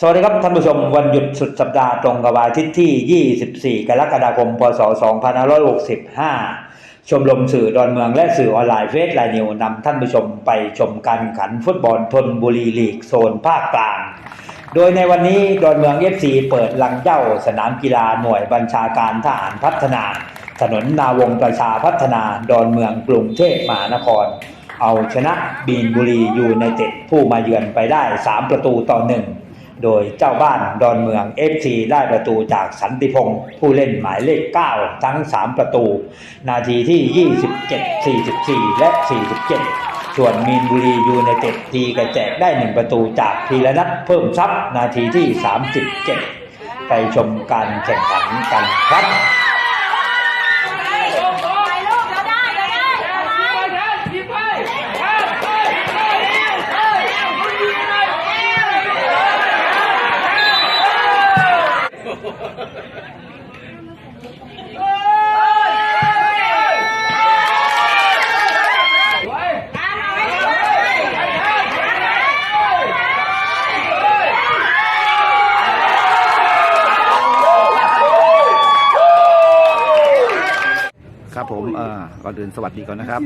สวัสดีครับท่านผู้ชมวันหยุดสุดสัปดาห์ตรงกับวันอาทิตย์ที่ 24 กรกฎาคม พศ 2565 ชมรมสื่อดอนเมืองและสื่อออนไลน์เฟซไลน์นิวนำท่านผู้ชมไปชมการขันฟุตบอลทนบุรีลีกโซนภาคกลาง โดยในวันนี้ดอนเมือง FC เปิดลังเจ้าสนามกีฬาหน่วยบัญชาการทหารพัฒนา ถนนนาวงประชาพัฒนาดอนเมืองกรุงเทพมหานคร เอาชนะบีนบุรียูไนเต็ดผู้มาเยือนไปได้ 3 ประตูต่อหนึ่งโดยเจ้าบ้านดอนเมือง FC ได้ประตูจากสันติพงศ์ผู้เล่นหมายเลข 9 ทั้ง 3 ประตู นาทีที่ 27 44 และ 47 ส่วนมีนบุรียูไนเต็ดตีกระแจกได้ 1 ประตูจากพีรนัทเพิ่มทรัพย์นาทีที่ 37 ไปชมการแข่งขันกันครับ ไปลูกเราได้เราได้เราได้ ครับ ผมเอ่อก่อนอื่นสวัสดีก่อนนะครับ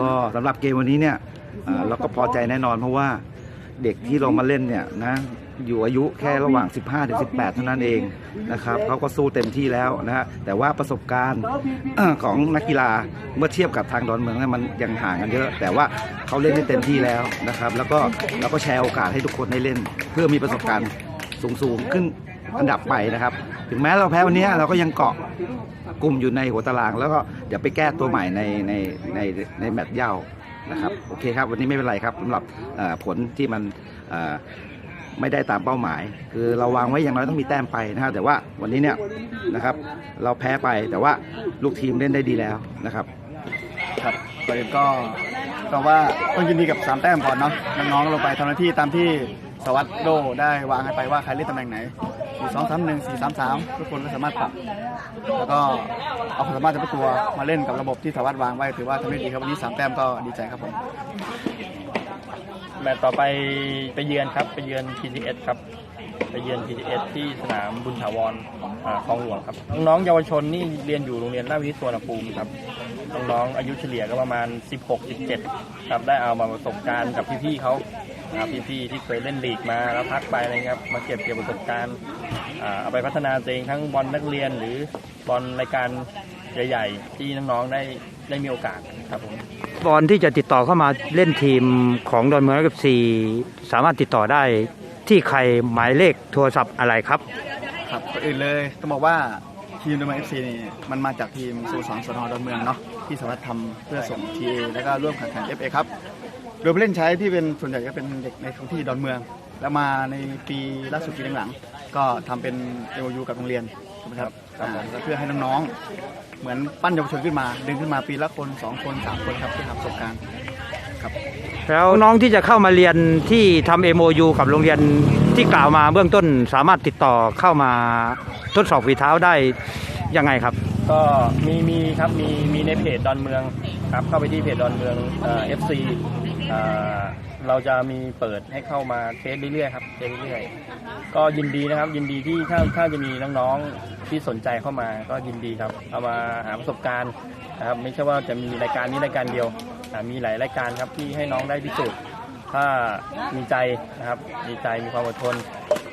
ก็สำหรับเกมวันนี้เนี่ยเอ่อเราก็พอใจแน่นอนเพราะว่าเด็กที่ลงมาเล่นเนี่ยนะอยู่อายุแค่ระหว่าง 15ถึง18 เท่านั้นเองนะครับเขาก็สู้เต็มที่แล้วนะฮะแต่ว่าประสบการณ์ของนักกีฬาเมื่อเทียบกับทางดอนเมืองเนี่ยมันยังห่างกันเยอะ แต่ว่าเขาเล่นได้เต็มที่แล้วนะครับ แล้วก็เราก็แชร์โอกาสให้ทุกคนได้เล่น เพื่อมีประสบการณ์ สูงๆขึ้นอันดับไปนะครับ ถึงแม้เราแพ้วันนี้เราก็ยังเกาะกลุ่มอยู่ในหัวตาราง แล้วก็เดี๋ยวไปแก้ตัวใหม่ในในในในแมตช์เย้านะครับโอเคครับวันนี้ไม่เป็นไรครับสำหรับผลที่มันไม่ได้ตามเป้าหมาย คือเราวางไว้อย่างน้อยต้องมีแต้มไปนะครับแต่ว่าวันนี้เนี่ยนะครับเราแพ้ไปแต่ว่าลูกทีมเล่นได้ดีแล้วนะครับครับก็ก็ว่าต้องยินดีกับสามแต้มก่อนเนาะน้องๆลงไปทำหน้าที่ตามที่ สวัสดโดได้วางให้ไปว่าใครเล่นตำแหน่งไหน4 2 3 1 4 3 3 ทุกคนก็สามารถปรับ แล้วก็เอาความสามารถเฉพาะตัวมาเล่นกับระบบที่สวัสดวางไว้ถือว่าทำได้ดีครับวันนี้สามแต้มก็ดีใจครับผมแมตช์ต่อไปไปเยือนครับ ไปเยือน PTS ครับ ไปเยือน PTS ที่สนามบุญถาวรคลองหลวงครับ น้องเยาวชนนี่เรียนอยู่โรงเรียนราชวิทย์สวนภูมิครับ น้องๆอายุเฉลี่ยก็ประมาณ 16-17 ครับ ได้เอามาประสบการณ์กับพี่ๆเขาพี่ๆที่เคยเล่นลีกมาแล้วพักไปอะไรครับ มาเก็บเกี่ยวประสบการณ์เอาไปพัฒนาตัวเองทั้งบอลนักเรียนหรือบอลรายการใหญ่ๆ ที่น้องๆได้ได้มีโอกาสครับผมบอลที่จะติดต่อเข้ามาเล่นทีมของดอนเมืองกับซีสามารถติดต่อได้ ที่ใครหมายเลขโทรศัพท์อะไรครับครับก่อนอื่นเลยต้องบอกว่าทีมดอนเมืองเอฟซีนี่มันมาจากทีมสโมสรสนอดอนเมืองเนาะที่สามารถทำเพื่อส่งทีเอแล้วก็ร่วมแข่งขันเอฟเอครับโดยผู้เล่นใช้ที่เป็นส่วนใหญ่ก็เป็นเด็กในท้องที่ดอนเมือง แล้วมาในปีล่าสุดปีหลังๆก็ทำเป็นเอ o ยูกับโรงเรียนถูกไหมครับเพื่อให้น้องๆเหมือนปั้นเยาวชนขึ้นมา ดึงขึ้นมาปีละคนสองคนสามคนครับเพื่อหาประสบการณ์ครับ แล้วน้องที่จะเข้ามาเรียนที่ทำ MOU กับโรงเรียนที่กล่าวมาเบื้องต้นสามารถติดต่อเข้ามาทดสอบฝีเท้าได้ยังไงครับ ก็มีมีครับมีมีในเพจดอนเมืองครับเข้าไปที่เพจดอนเมืองเอ่อฟซีเอ่อเราจะมีเปิดให้เข้ามาเทสเรื่อยๆครับเทสเรื่อยๆก็ยินดีนะครับ ยินดีที่ถ้าถ้าจะมีน้องๆที่สนใจเข้ามาก็ยินดีครับเอามาหาประสบการณ์นะครับไม่ใช่ว่าจะมีรายการนี้รายการเดียวอ่า มีหลายรายการครับที่ให้น้องได้พิสูจน์ถ้ามีใจนะครับมีใจมีความอดทน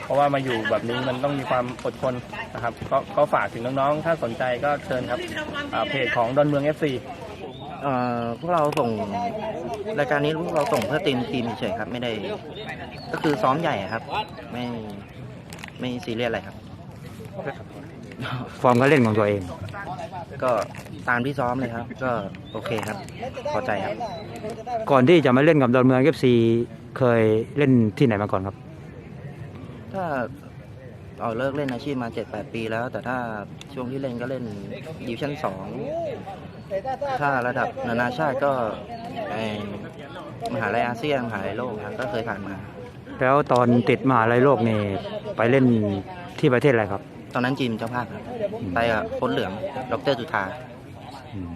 เพราะว่ามาอยู่แบบนี้มันต้องมีความอดทนนะครับก็ก็ฝากถึงน้องๆ ถ้าสนใจก็เชิญครับอ่าเพจของดอนเมือง FC เอ่อพวกเราส่งรายการนี้พวกเราส่งเพื่อเตรียมทีมเฉยๆครับ ไม่ได้ ก็คือซ้อมใหญ่ครับ ไม่ไม่ซีเรียสอะไรครับ ฟอร์มการเล่นของตัวเอง ก็ตามที่ซ้อมเลยครับ ก็โอเคครับ พอใจครับ ก่อนที่จะมาเล่นกับดอนเมือง FC เคยเล่นที่ไหนมาก่อนครับ ถ้าเอาเลิกเล่นอาชีพมาเจ็ดแปดปีแล้ว แต่ถ้าช่วงที่เล่นก็เล่นดิวชั่นสองถ้าระดับนานาชาติก็เอ่อมหาลัยอาเซียนมหาลัยโลกครับก็เคยผ่านมา แล้วตอนติดมหาลัยโลกนี่ไปเล่นที่ประเทศอะไรครับ ตอนนั้นจีนเป็นเจ้าภาพครับไปกับโค้ชเหลืองดรจุธา